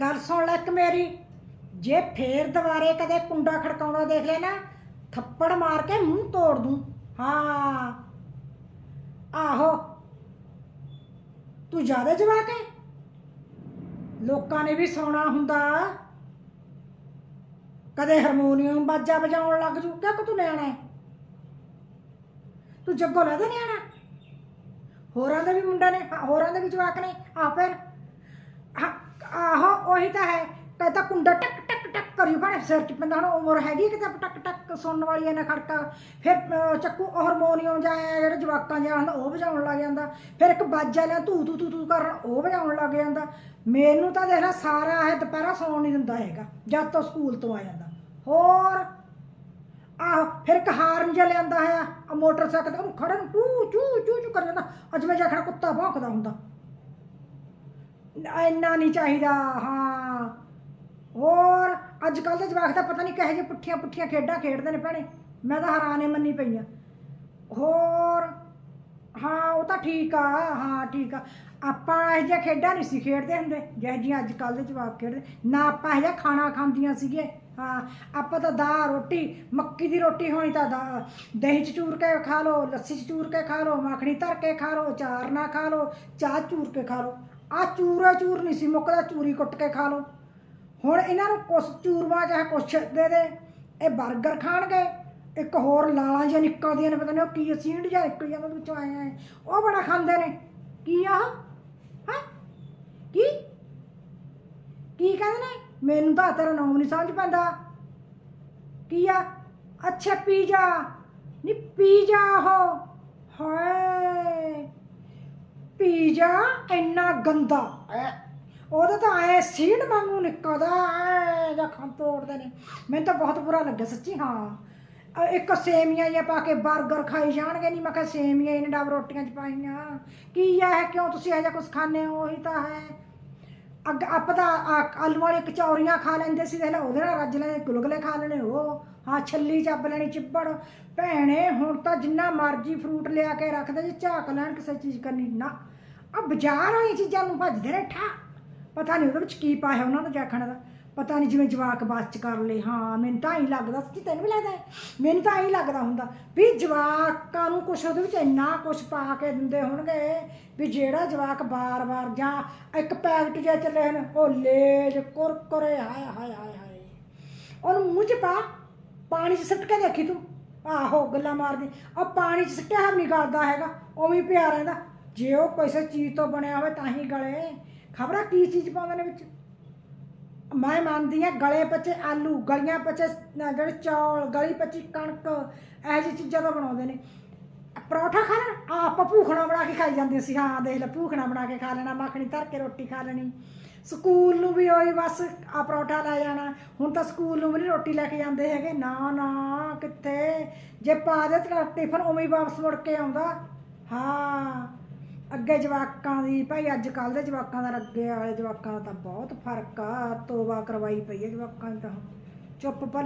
ਗੱਲ ਸੁਣ ਲੈ ਇੱਕ ਮੇਰੀ। ਜੇ ਫੇਰ ਦੁਬਾਰੇ ਕਦੇ ਕੁੰਡਾ ਖੜਕਾਉਣਾ ਦੇਖ ਲਿਆ ਨਾ, ਥੱਪੜ ਮਾਰ ਕੇ ਮੂੰਹ ਤੋੜ ਦੂੰ। ਹਾਂ। ਆਹੋ। ਤੂੰ ਜ਼ਿਆਦਾ ਜਵਾਕ ਹੈ ਲੋਕਾਂ ਨੇ ਵੀ ਸੌਣਾ ਹੁੰਦਾ। ਕਦੇ ਹਾਰਮੋਨੀਅਮ ਬਾਜਾ ਵਜਾਉਣ ਲੱਗ ਜੂ ਕਿ ਤੂੰ ਨਿਆਣਾ ਹੈ ਤੂੰ ਜੱਗੋ ਲੱਗਦਾ ਨਿਆਣਾ। ਹੋਰਾਂ ਦੇ ਵੀ ਮੁੰਡਾ ਨੇ ਹੋਰਾਂ ਦੇ ਵੀ ਜਵਾਕ ਨੇ, ਆ ਫਿਰ। ਆਹੋ ਉਹੀ ਤਾਂ ਹੈ। ਕਹਿੰਦਾ ਕੁੰਡਾ ਟਕ ਟਕ ਟਕ ਕਰੀ ਭਾਣੇ ਸਿਰ ਚ ਪੈਂਦਾ ਹੁਣ ਉਮਰ ਹੈਗੀ ਕਿਤੇ ਟਕ ਟਕ ਸੁਣਨ ਵਾਲੀ ਇਹਨਾਂ ਖੜਕਾ। ਫਿਰ ਅਹ, ਚੱਕੂ ਹਾਰਮੋਨੀਅਮ ਜਾਂ ਇਹ ਜਿਹੜੇ ਜਵਾਕਾਂ ਜਿਹਾ ਹੁੰਦਾ ਉਹ ਵਜਾਉਣ ਲੱਗ ਜਾਂਦਾ। ਫਿਰ ਇੱਕ ਬਾਜਾ ਲਿਆ ਤੂ ਤੂ ਤੂ ਤੂ ਕਰਨ ਉਹ ਵਜਾਉਣ ਲੱਗ ਜਾਂਦਾ। ਮੈਨੂੰ ਤਾਂ ਦੇਖ ਲੈ ਸਾਰਾ ਇਹ ਦੁਪਹਿਰਾ ਸੌਣ ਨਹੀਂ ਦਿੰਦਾ ਹੈਗਾ ਜਦ ਤੋਂ ਸਕੂਲ ਤੋਂ ਆ ਜਾਂਦਾ। ਹੋਰ ਆਹੋ ਫਿਰ ਇੱਕ ਹਾਰਨ ਜਿਹਾ ਲਿਆਂਦਾ ਹੈ ਮੋਟਰਸਾਈਕਲ ਤੇ ਉਹਨੂੰ ਖੜਨ ਟੂ ਚੂ ਚੂ ਚੂ ਕਰ ਜਾਂਦਾ। ਅੱਜ ਜਿਹਾ ਖੜਾ ਕੁੱਤਾ ਭੌਂਕਦਾ ਹੁੰਦਾ। ਇੰਨਾ ਨਹੀਂ ਚਾਹੀਦਾ, ਹਾਂ। ਹੋਰ ਅੱਜ ਕੱਲ ਦੇ ਜਵਾਕ ਤਾਂ ਪਤਾ ਨਹੀਂ ਕਿਹੋ ਜਿਹੇ ਪੁੱਠੀਆਂ ਪੁੱਠੀਆਂ ਖੇਡਾਂ ਖੇਡਦੇ ਨੇ ਭੈਣੇ। ਮੈਂ ਤਾਂ ਹੈਰਾਨੇ ਮੰਨੀ ਪਈ ਆ ਹੋਰ, ਹਾਂ, ਉਹ ਤਾਂ ਠੀਕ ਆ, ਹਾਂ, ਠੀਕ ਆ। ਆਪਾਂ ਇਹ ਜਿਹੀਆਂ ਖੇਡਾਂ ਨਹੀਂ ਸੀ ਖੇਡਦੇ ਹੁੰਦੇ, ਜਿਹੋ ਜਿਹੀਆਂ ਅੱਜ ਕੱਲ ਦੇ ਜਵਾਕ ਖੇਡਦੇ। ਨਾ ਆਪਾਂ ਇਹ ਜਿਹਾ ਖਾਣਾ ਖਾਂਦੀਆਂ ਸੀਗੇ ਹਾਂ। ਆਪਾਂ ਤਾਂ ਦਾ ਰੋਟੀ, ਮੱਕੀ ਦੀ ਰੋਟੀ ਹੋਣੀ ਤਾਂ ਦਾ ਦਹੀਂ ਚ ਚੂਰ ਕੇ ਖਾ ਲਓ, ਲੱਸੀ ਚ ਚੂਰ ਕੇ ਖਾ ਲਓ, ਮੱਖਣੀ ਧਰ ਕੇ ਖਾ ਲਓ ਚਾਰ ਨਾ ਖਾ ਲਓ, ਚਾਹ ਚੂਰ ਕੇ ਖਾ ਲਓ। ਆ ਚੂਰਾ ਚੂਰ ਨਹੀਂ ਸੀ, ਮੁੱਕਦਾ ਚੂਰੀ ਕੁੱਟ ਕੇ ਖਾ ਲਓ। ਹੁਣ ਇਹਨਾਂ ਨੂੰ ਕੁਛ ਚੂਰਮਾ ਚਾਹੇ ਕੁਛ ਦੇ ਦੇ, ਇਹ 버ਗਰ ਖਾਣਗੇ, ਇੱਕ ਹੋਰ ਲਾਲਾਂ ਜਿਹਾ ਨਿਕਲਦੀਆਂ ਨੇ, ਪਤਾ ਨਹੀਂ ਉਹ ਕੀ ਸੀਂਡ ਜਿਹਾ ਨਿਕਲ ਜਾਂਦਾ ਉਹਦੇ ਵਿੱਚੋਂ ਆਇਆ ਹੈ। ਉਹ ਬੜਾ ਖਾਂਦੇ ਨੇ। ਕੀ ਆ ਹਾਂ? ਕੀ? ਕੀ ਕਹਿੰਦੇ ਨੇ? ਮੈਨੂੰ ਤਾਂ ਤੇਰਾ ਨਾਮ ਨਹੀਂ ਸਮਝ ਪੈਂਦਾ। ਕੀ ਆ? ਅੱਛਾ, ਪੀਜ਼ਾ। ਨਹੀਂ ਪੀਜ਼ਾ ਉਹ ਹਾਏ ਪੀਜ਼ਾ ਇੰਨਾ ਗੰਦਾ ਐ ਉਹਦਾ ਤਾਂ ਐ ਸੀਡ ਵਾਂਗੂ ਨਿਕਲਦਾ ਐ ਜਾਂ ਖਾਂ ਤੋੜਦੇ ਨੇ ਮੈਨੂੰ ਤਾਂ ਬਹੁਤ ਬੁਰਾ ਲੱਗਿਆ ਸੱਚੀ ਹਾਂ ਅ, ਇੱਕ ਸੇਮੀਆਂ ਜਾਂ ਪਾ ਕੇ 버ਗਰ ਖਾਈ ਜਾਣਗੇ ਨਹੀਂ ਮੈਂ ਕਿਹਾ ਸੇਮੀਆਂ ਇਹਨਾਂ ਡਾਬ ਰੋਟੀਆਂ ਚ ਪਾਈਆਂ ਕੀ ਆ ਹੈ ਕਿਉਂ ਤੁਸੀਂ ਇਹੋ ਜਿਹਾ ਕੁਝ ਖਾਂਦੇ ਹੋ ਉਹੀ ਤਾਂ ਹੈ ਅੱਗ ਆਪਾਂ ਤਾਂ ਆ- ਆਲੂ ਵਾਲੀ ਕਚੌਰੀਆਂ ਖਾ ਲੈਂਦੇ ਸੀ ਦੇਖ ਲੈ ਉਹਦੇ ਨਾਲ ਰੱਜ ਲੈਣੇ ਗੁਲਗੁਲੇ ਖਾ ਲੈਣੇ ਉਹ ਹਾਂ ਛੱਲੀ ਚੱਬ ਲੈਣੀ ਚਿੱਬੜ ਭੈਣੇ ਹੁਣ ਤਾਂ ਜਿੰਨਾ ਮਰਜ਼ੀ ਫਰੂਟ ਲਿਆ ਕੇ ਰੱਖਦੇ ਜੇ ਝਾਕ ਲੈਣ ਕਿਸੇ ਚੀਜ਼ ਕਰਨੀ ਨਾ ਆ ਬਾਜ਼ਾਰ ਵਾਲੀਆਂ ਚੀਜ਼ਾਂ ਨੂੰ ਭੱਜਦੇ ਨੇ ਠਾ। ਪਤਾ ਨਹੀਂ ਉਹਦੇ ਵਿੱਚ ਕੀ ਪਾਇਆ ਉਹਨਾਂ ਦਾ ਜਾਖਣ ਦਾ। ਪਤਾ ਨਹੀਂ ਜਿਵੇਂ ਜਵਾਕ ਬਾਤ ਚ ਕਰ ਲਏ। ਹਾਂ, ਮੈਨੂੰ ਤਾਂ ਹੀ ਲੱਗਦਾ ਸੱਚੀ ਤੈਨੂੰ ਵੀ ਲੱਗਦਾ ਹੈ? ਮੈਨੂੰ ਤਾਂ ਹੀ ਲੱਗਦਾ ਹੁੰਦਾ ਵੀ ਜਵਾਕਾਂ ਨੂੰ ਕੁਛ ਉਹਦੇ ਵਿੱਚ ਇੰਨਾ ਕੁਛ ਪਾ ਕੇ ਦਿੰਦੇ ਹੋਣਗੇ ਵੀ ਜਿਹੜਾ ਜਵਾਕ ਬਾਰ-ਬਾਰ ਜਾਂ ਇੱਕ ਪੈਕਟ ਜਿਹਾ ਚੱਲੇ ਹਨ, ਉਹ ਲੇਜ ਕੁਰਕਰੇ, ਹਾਏ ਹਾਏ ਹਾਏ ਹਾਏ। ਉਹਨੂੰ ਮੂੰਹ 'ਚ ਪਾ, ਪਾਣੀ 'ਚ ਸੁੱਟ ਕੇ ਦੇਖੀ ਤੂੰ। ਆਹੋ, ਗੱਲਾਂ ਮਾਰਦੀ। ਉਹ ਪਾਣੀ 'ਚ ਸੁੱਟਿਆ ਸਿੱਟਿਆ ਨਹੀਂ ਕਰਦਾ ਹੈਗਾ, ਉਵੇਂ ਪਿਆ ਰਹਿੰਦਾ। ਜੇ ਉਹ ਕਿਸੇ ਚੀਜ਼ ਤੋਂ ਬਣਿਆ ਹੋਵੇ ਤਾਂ ਹੀ ਗਲੇ। ਖਬਰਾਂ ਕੀ ਚੀਜ਼ ਪਾਉਂਦੇ ਨੇ ਵਿੱਚ? ਮੈਂ ਮੰਨਦੀ ਆ ਗਲੇ ਪੱਚੇ ਆਲੂ, ਗਲੀਆਂ ਪੱਚੇ ਜਿਹੜੇ ਚੌਲ, ਗਲੀ ਪੱਚੀ ਕਣਕ, ਇਹੋ ਜਿਹੀ ਚੀਜ਼ਾਂ ਤਾਂ ਬਣਾਉਂਦੇ ਨੇ। ਪਰੌਠਾ ਖਾ ਲੈਣਾ ਆ ਆਪਾਂ ਭੂਖਣਾ ਬਣਾ ਕੇ ਖਾਈ ਜਾਂਦੇ ਸੀ। ਹਾਂ, ਦੇਖ ਲੈ, ਭੂਖਣਾ ਬਣਾ ਕੇ ਖਾ ਲੈਣਾ, ਮੱਖਣੀ ਧਰ ਕੇ ਰੋਟੀ ਖਾ ਲੈਣੀ। ਸਕੂਲ ਨੂੰ ਵੀ ਉਹੀ ਬਸ ਆ ਪਰੌਠਾ ਲੈ ਜਾਣਾ। ਹੁਣ ਤਾਂ ਸਕੂਲ ਨੂੰ ਵੀ ਨਹੀਂ ਰੋਟੀ ਲੈ ਕੇ ਜਾਂਦੇ ਹੈਗੇ। ਨਾ ਨਾ, ਕਿੱਥੇ? ਜੇ ਪਾ ਦੇ ਤਾਂ ਟਿਫਨ ਉਵੇਂ ਹੀ ਵਾਪਸ ਮੁੜ ਕੇ ਆਉਂਦਾ। ਹਾਂ। ਅੱਗੇ ਜਵਾਕਾਂ ਦੀ, ਭਾਈ ਅੱਜ ਕੱਲ ਦੇ ਜਵਾਕਾਂ ਦਾ ਅੱਗੇ ਵਾਲੇ ਜਵਾਕਾਂ ਦਾ ਤਾਂ ਬਹੁਤ ਫ਼ਰਕ ਆ ਤੋਬਾ ਕਰਵਾਈ ਪਈ ਹੈ ਜਵਾਕਾਂ ਦੀ ਤਾਂ। ਚੁੱਪ ਭਲੀ